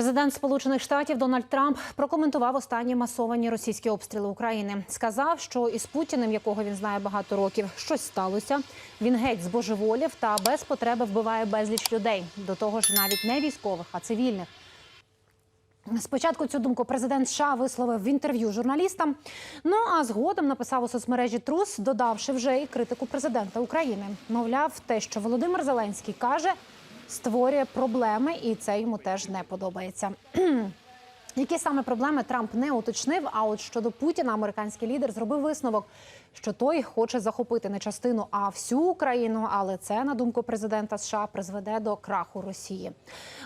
Президент Сполучених Штатів Дональд Трамп прокоментував останні масовані російські обстріли України. Сказав, що із Путіним, якого він знає багато років, щось сталося. Він геть збожеволів та без потреби вбиває безліч людей. До того ж, навіть не військових, а цивільних. Спочатку цю думку президент США висловив в інтерв'ю журналістам. Ну а згодом написав у соцмережі Трус, додавши вже і критику президента України. Мовляв, те, що Володимир Зеленський каже, створює проблеми, і це йому теж не подобається. Які саме проблеми Трамп не уточнив? А от щодо Путіна, американський лідер зробив висновок, що той хоче захопити не частину, а всю Україну. Але це, на думку президента США, призведе до краху Росії.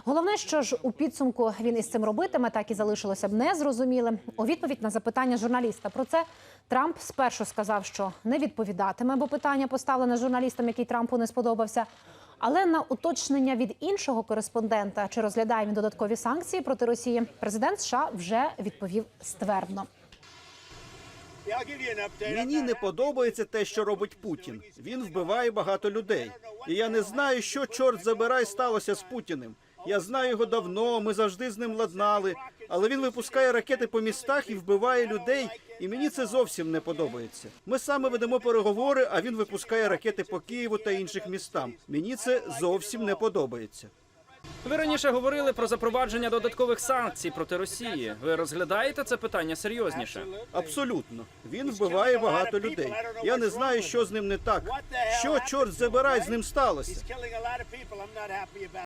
Головне, що ж у підсумку він із цим робитиме, так і залишилося б незрозумілим. У відповідь на запитання журналіста про це Трамп спершу сказав, що не відповідатиме, бо питання поставлене журналістам, який Трампу не сподобався. Але на уточнення від іншого кореспондента, чи розглядає він додаткові санкції проти Росії, президент США вже відповів ствердно. Мені не подобається те, що робить Путін. Він вбиває багато людей. І я не знаю, що чорт забирай сталося з Путіним. Я знаю його давно. Ми завжди з ним ладнали. Але він випускає ракети по містах і вбиває людей. І мені це зовсім не подобається. Ми саме ведемо переговори, а він випускає ракети по Києву та інших містам. Мені це зовсім не подобається. Ви раніше говорили про запровадження додаткових санкцій проти Росії. Ви розглядаєте це питання серйозніше? Абсолютно, він вбиває багато людей. Я не знаю, що з ним не так. Що чорт забирай з ним сталося.